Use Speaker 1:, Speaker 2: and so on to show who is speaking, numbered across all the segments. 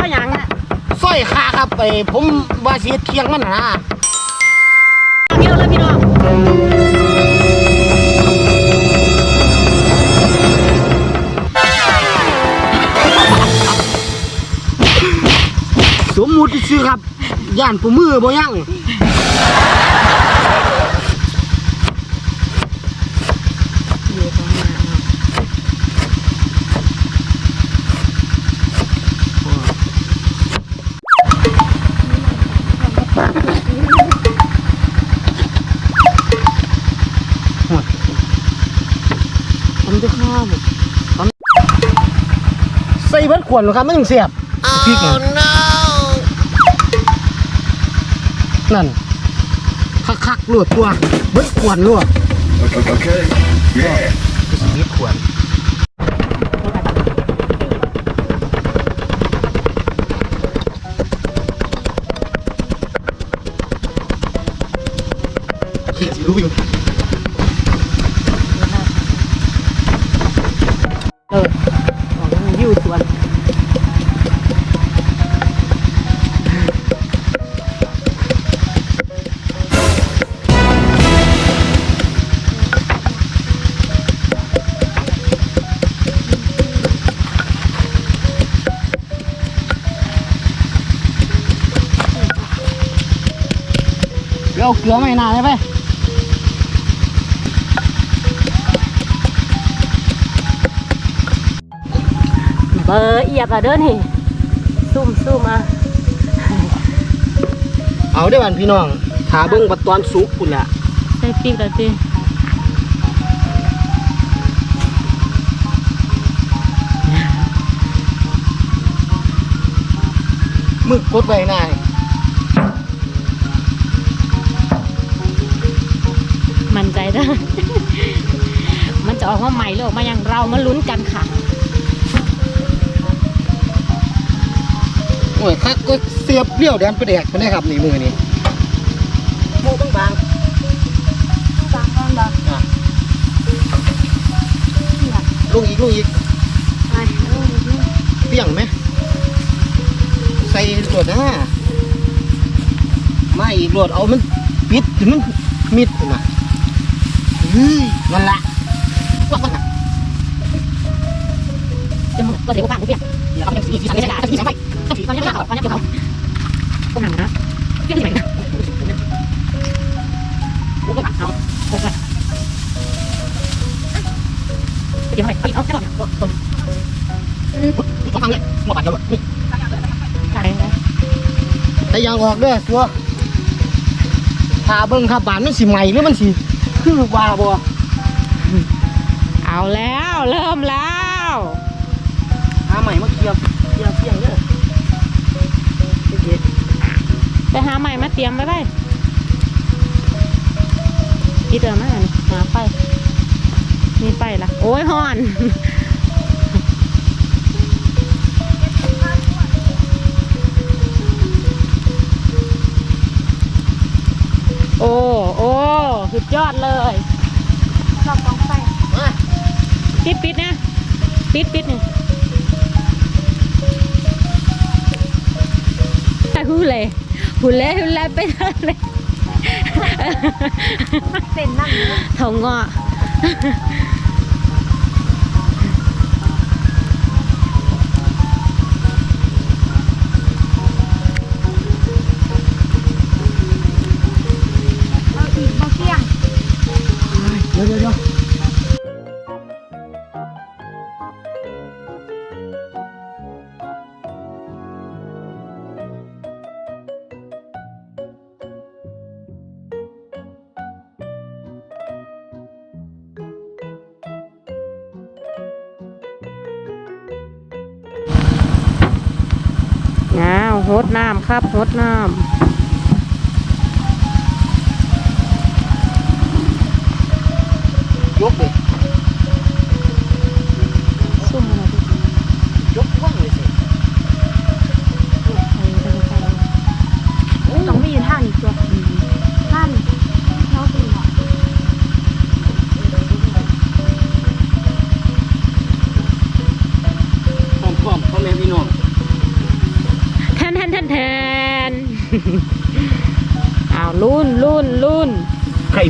Speaker 1: ก็ยังนะ
Speaker 2: สร้อยขาครับไปผมว่าสิเฮ็ดเคียงมันน่ะนะ
Speaker 1: พี่น้องเลยพี่น้อง
Speaker 2: สมมุติซื่อครับย่านผู้มือบ่ยัง
Speaker 1: อยู่ตรงหน้าเนาะ
Speaker 2: ผมจะข้าวผม ใส่เบิดขวดเหรอครับมันถึงเสียบพริกน่ะนั่น คักๆรวดตัว เบิดขวดรวด
Speaker 3: Okay. Yeah.
Speaker 2: สิบิดขวด
Speaker 1: เดี๋
Speaker 2: ยวเอาเกลือไม่นานได้ไหม
Speaker 1: เบอร์เอียกอะเด้อนี่ซุ่มซุ่มอะ
Speaker 2: เอาได้อบันพี่น้องถาเบิ้งปัดตอนสุกปุ่นละ
Speaker 1: ใส่ปีกแล้วจี
Speaker 2: มึกกดไว้นา
Speaker 1: มั่นใจเด้อมันจะออกมาใหม่หรือออกมาอย่างเรามาลุ้นกันค่ะ
Speaker 2: โอ้ยคักก็เสียบเปรี้ยวแดนประแดกไปได้ครับนี่มือนี่โม่ต้องบาง
Speaker 1: สามก้อนบา
Speaker 2: อะลงอีกลงอีก
Speaker 1: ไป
Speaker 2: เปรี้ยงไหมใส่รวดนะไม่อีกรวดเอามันปิดถึงมันมิดขึ้นมาเฮ้ย นั่นละว่าว่าน่ะ
Speaker 1: จะมึงก็เดี๋ยวกูฟังกูเปียก
Speaker 2: เดี๋ยวเอาไปสีสีสันไม่ใช่สีสันไฟต้องสี
Speaker 1: ตอนนี้เขาตอนนี้เขากูหนังนะเปียกที่ไหนนะกูก็หนังเขาโอเคเดี๋ยวให้ไปเอาแค่ก่อน
Speaker 2: ต้องฟังเลยหมดปัดแล้วนี่
Speaker 1: ใช่
Speaker 2: แต่ยังออกด้อตัวทาเบิ้งครับบานมันสิใหม่หรือมันสิ คือว่าบ่
Speaker 1: เอาแล้วเริ่มแล้ว
Speaker 2: หาใหม่มาเคลียร์เคลียร์เพียงเด้อเด็ด
Speaker 1: ไปหาใหม่มาเตรียมไว้ไปพี่เติมมาหาไฟมีไฟละโอ้ยฮอนโอ้โอ้ สุดยอดเลยชอบกองไฟ
Speaker 2: มา
Speaker 1: ปิดปิดนะ ปิดปิดเนี่ยฮูเล่ฮูเล่ฮูเล่ไปทางเลย
Speaker 4: เป็นนั่ง
Speaker 1: เถาเงาะ
Speaker 4: เอ อ้า
Speaker 2: ว
Speaker 1: โฮดน้ำครับหดน้ำ
Speaker 2: ยกเลย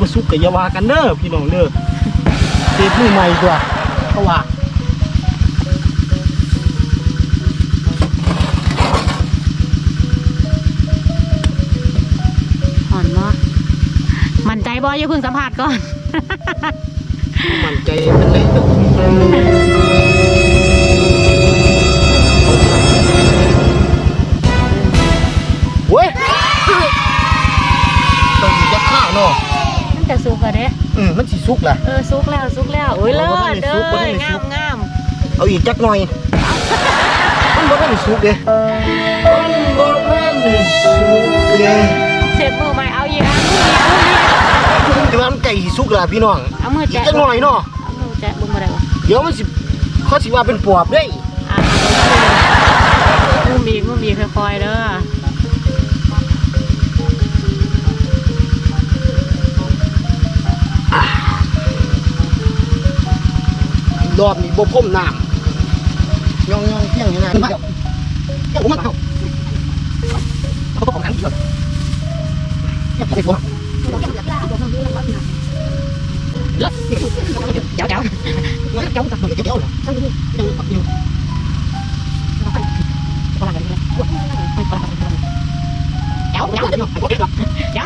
Speaker 2: บ่สุกก็อย่าว่ากันเด้อพี่น้องเด้อเฮ็ดมือใหม่ตัวเพราว่า
Speaker 1: ห่อนบ่มั่นใจบ่อย่าเพิ่งสัมผัสก่อน
Speaker 2: มั่นใจเป็นเลย
Speaker 1: สิ
Speaker 2: สุกล่ะ
Speaker 1: เออสุกแล้วสุกแล้วโอ้ย
Speaker 2: โอ้
Speaker 1: เลิ
Speaker 2: บ่ทั
Speaker 1: ศ
Speaker 2: นได้
Speaker 1: เด้
Speaker 2: สุกบ่
Speaker 1: อ
Speaker 2: ทันได้
Speaker 1: งา
Speaker 2: สุ
Speaker 1: ม
Speaker 2: ก
Speaker 1: งาม
Speaker 2: เอาอีกจักหน่อย มันบ่ทันได้สุกเด้มันบ่ทันได้สุกเด้
Speaker 1: เสร็จมือใหม่เอาอีกอะมืออีกมืออีก
Speaker 2: แต่ว่ามันไก่สิสุกล่ะพี่น้อง
Speaker 1: เอามือ
Speaker 2: อีก
Speaker 1: แจะ
Speaker 2: จักหน่อยเนาะ
Speaker 1: เอามือแจะลงมาได้บ่
Speaker 2: เดี๋ยวมันสิเขาสิว่าเป็นปอบเด้
Speaker 1: อะมุมอีกมุมอีกค่อยๆเด้อ
Speaker 2: รอบนี้บ่พ่มน้ำย่องๆเที่ยงนี่นะมาเดี๋ยวเดี๋ยวผมมาเอาเขาต้องของกันอีกก่อนเดี๋ยวผมไปฟ้อง
Speaker 1: เจ้าเจ้า
Speaker 2: เดี๋ยวเดี๋ยวเดี๋ยวเดี๋ยวเหรอเดี๋ยวเดี๋ยวเดี๋ยว
Speaker 1: เจ้าเจ้า
Speaker 2: เดี๋ยวเดี๋ยวเดี๋ยว
Speaker 1: เจ้า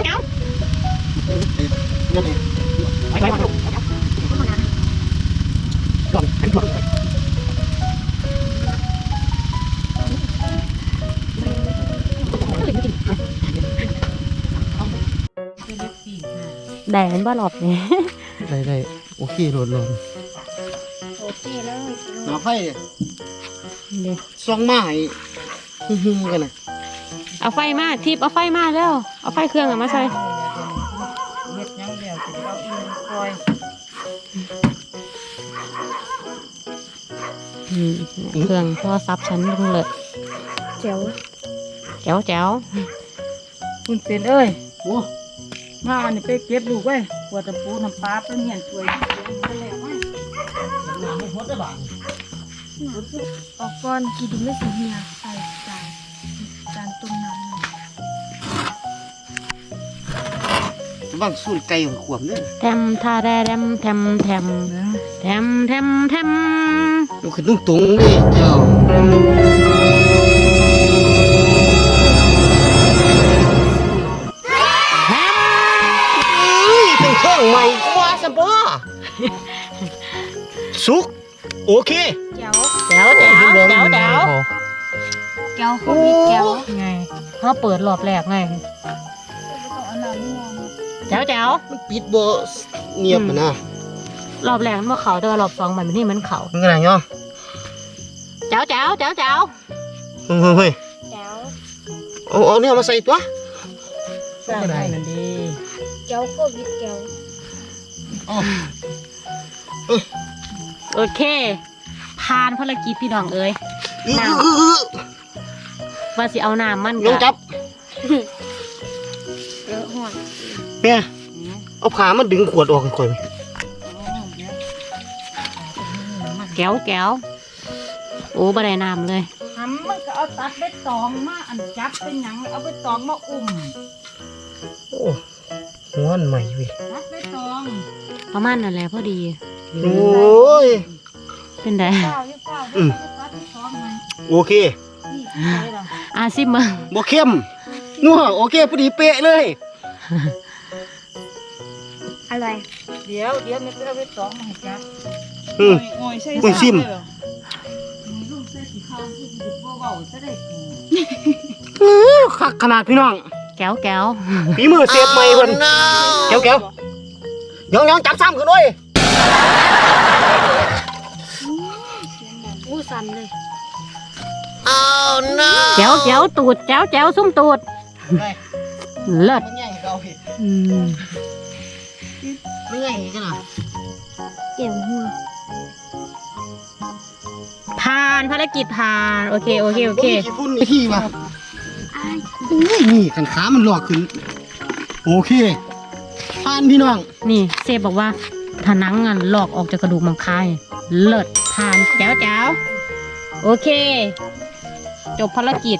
Speaker 1: เจ้า แดงบ่หลบเนี่ย
Speaker 2: ได้ได้โอเคโหลดโหลด
Speaker 4: โอเคเลย
Speaker 2: หนาไฟเนี่ย
Speaker 1: เดี๋ยว
Speaker 2: ซองไม้ฮึ่มๆกันนะ
Speaker 1: เอาไฟมาทิปเอาไฟมาแล้ว เอาไฟเครื่องอะมาใส่
Speaker 5: เฮ็ดหยังแล้วสิเอาอีนคอย
Speaker 1: อืมเครื่องโทรศัพท์ฉันลงเลย
Speaker 4: เจ๋ว
Speaker 1: แจ๋วแจ๋ว
Speaker 5: คุณเป็นเอ้ย
Speaker 2: โอ้
Speaker 5: มาอันนี้ไปเก็บลูกไว้ปวดตะปูน้ำปลาไปเหียนช่วยเลี้ยงไปแล้วไว้
Speaker 2: น้ำไม่พดได้บ้าง
Speaker 4: ออกก่อนกี่ดินไม่สีเหียใส่จานจานต้มน้ำหน่อย
Speaker 2: บ้างสูนไก่ของขวบเนี่ย
Speaker 1: แทมทาแดแดมแทมแทมแทมแทมแทม
Speaker 2: มันคือตรงตรงๆเลยเจ้า สุก โอเค
Speaker 4: เจ๋ว
Speaker 1: แจ๋วแจ๋วแจ๋วแจ๋ว
Speaker 4: แก้วโควิดแก้ว
Speaker 1: ไงเขาเปิดรอบแรกไง
Speaker 5: ต้องเอาน้ำนี่ง
Speaker 1: แจ๋วแจ๋ว
Speaker 2: มันปิดบ่เงียบอะนะ
Speaker 1: รอบแรกมันบ่เขาแต่ว่ารอบสองมันนี่มันเขา
Speaker 2: มันขนาดย่อ
Speaker 1: แจ๋วแจ๋วแจ๋วแจ๋ว
Speaker 2: เฮ้ยเฮ้ย
Speaker 4: แก้ว
Speaker 2: เอาเอาเนี่ยมาใส่ตัว
Speaker 5: สร้างให้มันดี
Speaker 4: แก้วโควิดแก้ว
Speaker 1: โอเคผ่านภารกิจพี่น้องเอ้ย
Speaker 2: อื้อ
Speaker 1: น้ำ
Speaker 2: อื้ออื้อ
Speaker 1: ว่าสิเอาน้ำมัน
Speaker 2: ยองจับ
Speaker 4: เยอะห่วง
Speaker 2: แม่เอาขามาดึงขวดออกให้ข่อยไหม
Speaker 1: แก้วแก้วโอ้บ่ได้น้ำเลย
Speaker 5: ทำมันก็เอาตัดไปตองมาอันจับเป็นหยังเอาไปตองมาอุ้ม
Speaker 2: โอ้หัวอันใหม่เว้ย
Speaker 5: ตัดไปตอง
Speaker 1: ประมาณนั่นแหละพอดี
Speaker 2: โอ้ย
Speaker 1: เป็นได
Speaker 5: เปล่าอยู่เปล่า
Speaker 2: อืม
Speaker 5: ตัดไปตองมัน
Speaker 2: โอเค
Speaker 5: นี่ใช่หรอ
Speaker 1: อาซิมึง
Speaker 2: บ่เข้มนัวโอเคพอดีเป๊ะเลย
Speaker 4: อร่อย
Speaker 5: เดี๋ยวเดี๋ยวไม่ไปเอาไปตองมาให้จับ
Speaker 2: อืม
Speaker 5: โอ้ยใช่
Speaker 2: โอ้ยซิม
Speaker 5: ลูกใส่สีขาวที่ดุบ่เว้าจะได้กิน
Speaker 2: อื้อคักขนาดพี่น้อง
Speaker 1: แก้วแก้ว
Speaker 2: ฝีมือเสียบใหม่เพิ่นเก๋วเก๋วๆยองยองจับซ้ำขึ้นด้วย
Speaker 4: สันเลย
Speaker 1: แก้วแก้วตูดแก้วแก้วซุ้มตูด
Speaker 2: ได้
Speaker 1: เลิศ
Speaker 2: มันใหญ่เก่าพี่
Speaker 1: อืม
Speaker 2: ไม่ใหญ่กันนะ
Speaker 4: เจ๋วหัว
Speaker 1: ผ่านภารกิจผ่านโอเคโอเคโอเค
Speaker 2: บ่มีขี้ฝุ่นในที่ว่ะ
Speaker 4: อ้าย
Speaker 2: อุ้ยนี่ขันขามันหลอกขึ้น โอเคผ่านพี่น้อง
Speaker 1: นี่เซฟบอกว่าถ้าหนังอะลอกออกจากกระดูกมังคาย เลิศผ่านแจ๋วแจ๋ว โอเค จบภารกิจ